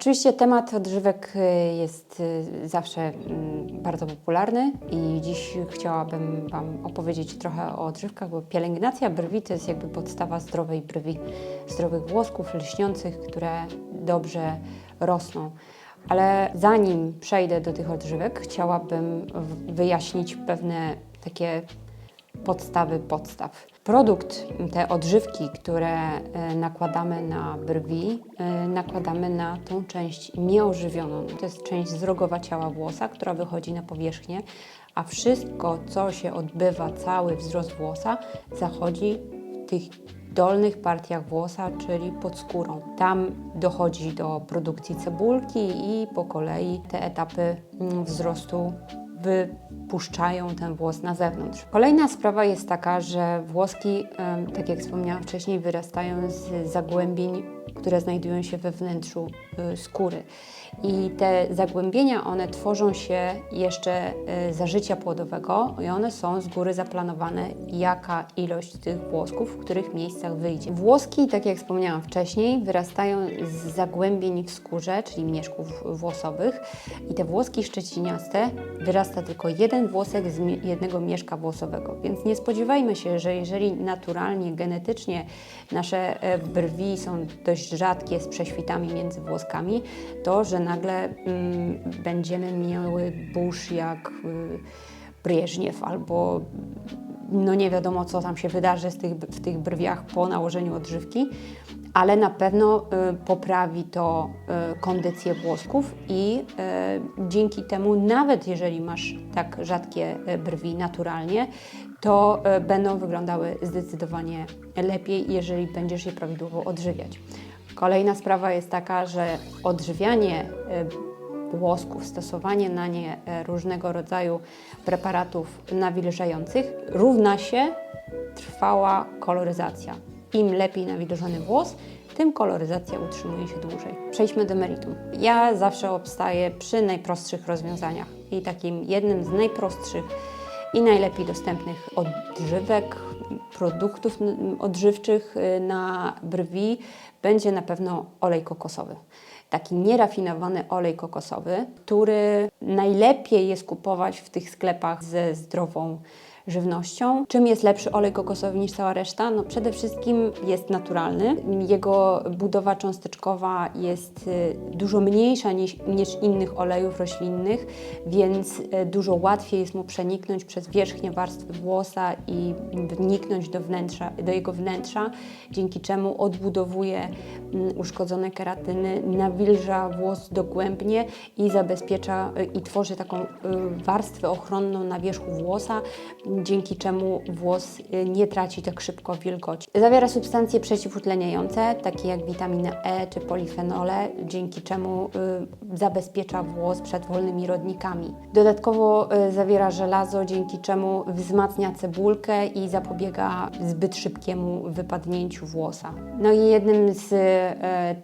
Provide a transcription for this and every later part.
Oczywiście temat odżywek y, jest y, zawsze mm, bardzo popularny i dziś chciałabym Wam opowiedzieć trochę o odżywkach, bo pielęgnacja brwi to jest jakby podstawa zdrowej brwi, zdrowych włosków lśniących, które dobrze rosną. Ale zanim przejdę do tych odżywek, chciałabym wyjaśnić pewne takie podstawy podstaw. Produkt, te odżywki, które e, nakładamy na brwi, e, nakładamy na tą część nieożywioną. To jest część zrogowa ciała włosa, która wychodzi na powierzchnię, a wszystko, co się odbywa, cały wzrost włosa, zachodzi w tych dolnych partiach włosa, czyli pod skórą. Tam dochodzi do produkcji cebulki i po kolei te etapy mm, wzrostu wypuszczają ten włos na zewnątrz. Kolejna sprawa jest taka, że włoski, tak jak wspomniałam wcześniej, wyrastają z zagłębień, które znajdują się we wnętrzu y, skóry. I te zagłębienia, one tworzą się jeszcze y, za życia płodowego i one są z góry zaplanowane, jaka ilość tych włosków w których miejscach wyjdzie. Włoski, tak jak wspomniałam wcześniej, wyrastają z zagłębień w skórze, czyli mieszków włosowych i te włoski szczeciniaste wyrasta tylko jeden włosek z jednego mieszka włosowego. Więc nie spodziewajmy się, że jeżeli naturalnie, genetycznie nasze e, brwi są dość rzadkie z prześwitami między włoskami, to że nagle mm, będziemy miały burz jak y, Brieżniew albo no nie wiadomo, co tam się wydarzy z tych, w tych brwiach po nałożeniu odżywki, ale na pewno y, poprawi to y, kondycję włosków i y, dzięki temu, nawet jeżeli masz tak rzadkie y, brwi naturalnie, to y, będą wyglądały zdecydowanie lepiej, jeżeli będziesz je prawidłowo odżywiać. Kolejna sprawa jest taka, że odżywianie y, włosków, stosowanie na nie e, różnego rodzaju preparatów nawilżających równa się trwała koloryzacja. Im lepiej nawilżony włos, tym koloryzacja utrzymuje się dłużej. Przejdźmy do meritum. Ja zawsze obstaję przy najprostszych rozwiązaniach i takim jednym z najprostszych i najlepiej dostępnych odżywek, produktów odżywczych y, na brwi będzie na pewno olej kokosowy. Taki nierafinowany olej kokosowy, który najlepiej jest kupować w tych sklepach ze zdrową żywnością. Czym jest lepszy olej kokosowy niż cała reszta? No przede wszystkim jest naturalny. Jego budowa cząsteczkowa jest y, dużo mniejsza niż, niż innych olejów roślinnych, więc y, dużo łatwiej jest mu przeniknąć przez wierzchnie warstwy włosa i wniknąć do wnętrza, do jego wnętrza, dzięki czemu odbudowuje mm, uszkodzone keratyny, nawilża włos dogłębnie i zabezpiecza y, i tworzy taką warstwę ochronną na wierzchu włosa, dzięki czemu włos y, nie traci tak szybko wilgoci. Zawiera substancje przeciwutleniające, takie jak witamina E czy polifenole, dzięki czemu y, zabezpiecza włos przed wolnymi rodnikami. Dodatkowo y, zawiera żelazo, dzięki czemu wzmacnia cebulkę i zapobiega zbyt szybkiemu wypadnięciu włosa. No i jednym z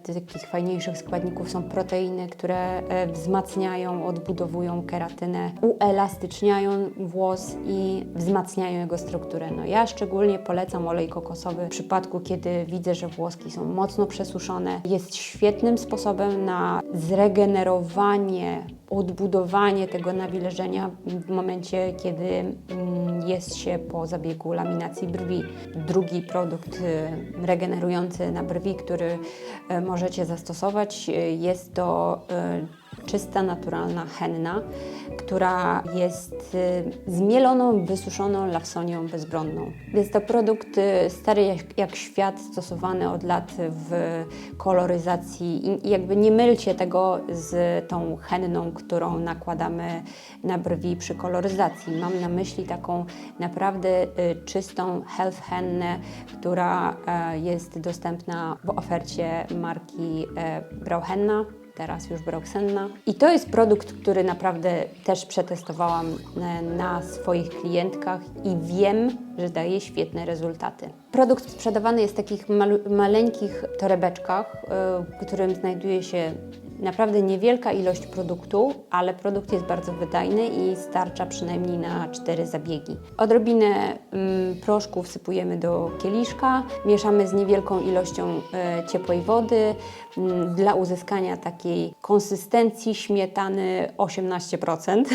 takich fajniejszych składników są proteiny, które wzmacniają, odbudowują keratynę, uelastyczniają włos i wzmacniają jego strukturę. No ja szczególnie polecam olej kokosowy w przypadku, kiedy widzę, że włoski są mocno przesuszone. Jest świetnym sposobem na zregenerowanie, odbudowanie tego nawilżenia w momencie, kiedy mm, jest się po zabiegu laminacji brwi. Drugi produkt y, regenerujący na brwi, który y, możecie zastosować, y, jest to czysta, naturalna henna, która jest y, zmieloną, wysuszoną lawsonią bezbronną. Jest to produkt y, stary jak, jak świat, stosowany od lat w koloryzacji i i jakby nie mylcie tego z tą henną, którą nakładamy na brwi przy koloryzacji. Mam na myśli taką naprawdę y, czystą health hennę, która e, jest dostępna w ofercie marki e, Brauhenna teraz już Broxenna. I to jest produkt, który naprawdę też przetestowałam e, na swoich klientkach i wiem, że daje świetne rezultaty. Produkt sprzedawany jest w takich maleńkich torebeczkach, y, w którym znajduje się naprawdę niewielka ilość produktu, ale produkt jest bardzo wydajny i starcza przynajmniej na cztery zabiegi. Odrobinę mm, proszku wsypujemy do kieliszka, mieszamy z niewielką ilością e, ciepłej wody mm, dla uzyskania takiej konsystencji śmietany 18%,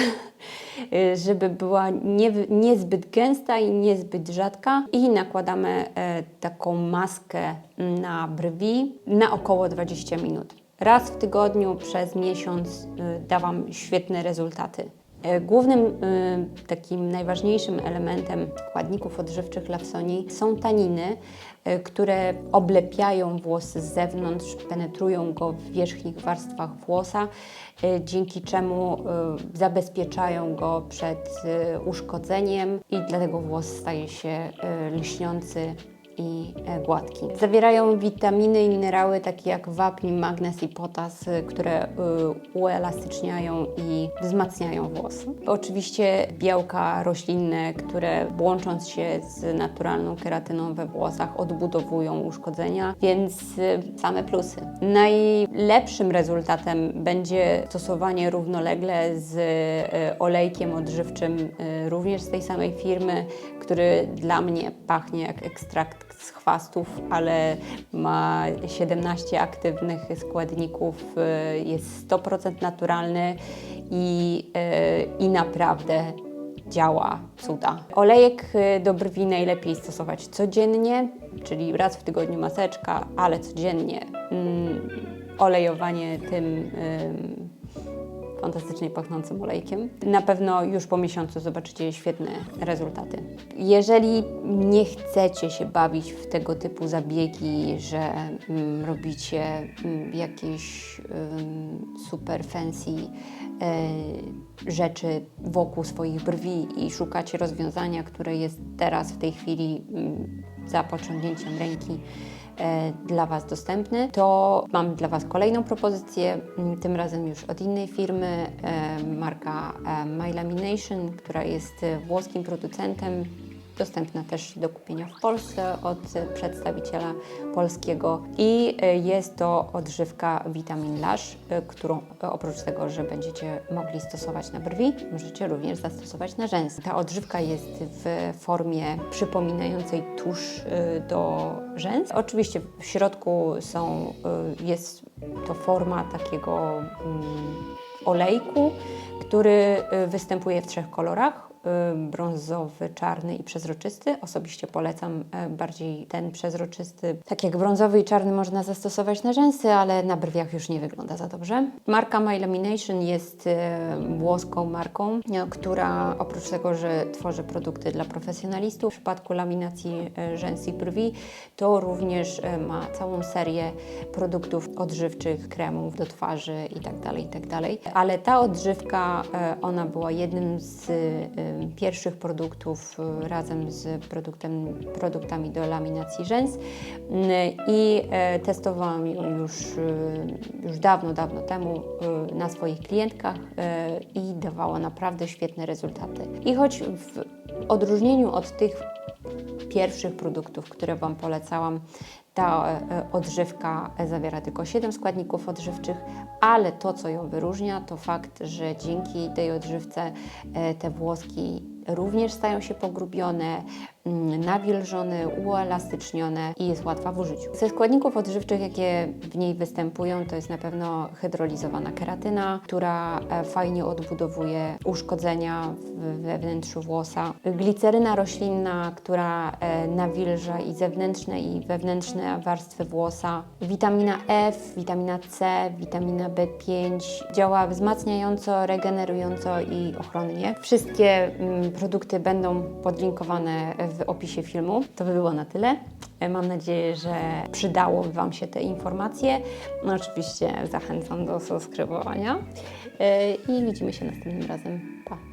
y, żeby była nie, niezbyt gęsta i niezbyt rzadka i nakładamy e, taką maskę na brwi na około 20 minut. Raz w tygodniu przez miesiąc y, da Wam świetne rezultaty. E, Głównym y, takim najważniejszym elementem składników odżywczych Lawsoni są taniny, y, które oblepiają włos z zewnątrz, penetrują go w wierzchnich warstwach włosa, y, dzięki czemu zabezpieczają go przed uszkodzeniem i dlatego włos staje się lśniący i e, gładki. Zawierają witaminy i minerały takie jak wapń, magnez i potas, y, które y, uelastyczniają i wzmacniają włos. Oczywiście białka roślinne, które łącząc się z naturalną keratyną we włosach odbudowują uszkodzenia, więc same plusy. Najlepszym rezultatem będzie stosowanie równolegle z olejkiem odżywczym również z tej samej firmy, który dla mnie pachnie jak ekstrakt z chwastów, ale ma 17 aktywnych składników, y, jest 100% naturalny i, y, i naprawdę działa cuda. Olejek y, do brwi najlepiej stosować codziennie, czyli raz w tygodniu maseczka, ale codziennie mm, olejowanie tym ym, fantastycznie pachnącym olejkiem. Na pewno już po miesiącu zobaczycie świetne rezultaty. Jeżeli nie chcecie się bawić w tego typu zabiegi, że mm, robicie mm, jakieś ym, super fancy e, rzeczy wokół swoich brwi i szukacie rozwiązania, które jest teraz w tej chwili mm, za pociągnięciem ręki dla Was dostępny, to mam dla Was kolejną propozycję, m, tym razem już od innej firmy, e, marka e, My Lamination, która jest e, włoskim producentem, dostępna też do kupienia w Polsce od przedstawiciela polskiego i e, jest to odżywka Vitamin Lash, e, którą e, oprócz tego, że będziecie mogli stosować na brwi, możecie również zastosować na rzęsy. Ta odżywka jest w formie przypominającej tusz do rzęs. Oczywiście w środku są, jest to forma takiego mm, olejku, który y, występuje w trzech kolorach. y, Brązowy, czarny i przezroczysty. Osobiście polecam e, bardziej ten przezroczysty. Tak jak brązowy i czarny można zastosować na rzęsy, ale na brwiach już nie wygląda za dobrze. Marka My Lamination jest włoską marką, która oprócz tego, że tworzy produkty dla profesjonalistów w przypadku laminacji rzęs i brwi, to również ma całą serię produktów odżywczych, kremów do twarzy itd. itd. Ale ta odżywka, e, ona była jednym z e, pierwszych produktów e, razem z produktem, produktami do laminacji rzęs Mm, i testowałam ją już, już dawno, dawno temu na swoich klientkach i dawała naprawdę świetne rezultaty. I choć w odróżnieniu od tych pierwszych produktów, które Wam polecałam, ta e, odżywka zawiera tylko 7 składników odżywczych, ale to, co ją wyróżnia, to fakt, że dzięki tej odżywce e, te włoski również stają się pogrubione, nawilżone, uelastycznione i jest łatwa w użyciu. Ze składników odżywczych, jakie w niej występują, to jest na pewno hydrolizowana keratyna, która e, fajnie odbudowuje uszkodzenia we wnętrzu włosa. Gliceryna roślinna, która e, nawilża i zewnętrzne i wewnętrzne warstwy włosa. Witamina F, witamina C, witamina B5. Działa wzmacniająco, regenerująco i ochronnie. Wszystkie mm, produkty będą podlinkowane w opisie filmu. To by było na tyle. E, Mam nadzieję, że przydało Wam się te informacje. No, oczywiście zachęcam do subskrybowania E, i widzimy się następnym razem. Pa!